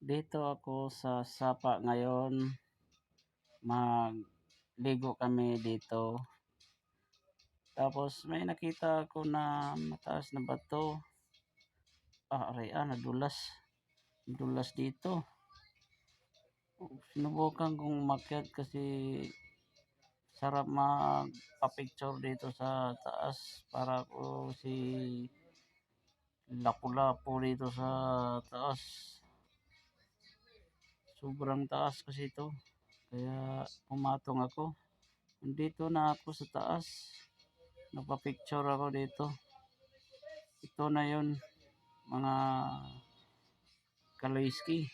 Dito ako sa sapa ngayon. Magligo kami dito. Tapos may nakita ako na mataas na bato. Ah, aray ah, nadulas. Nadulas dito. Sinubukan kong umakyat kasi sarap magpa-picture dito sa taas para ko si lapu-lapu dito sa taas. Sobrang taas kasi ito. Kaya pumatong ako. Nandito na ako sa taas. Nagpa-picture ako dito. Ito na yun mga Kaloyski.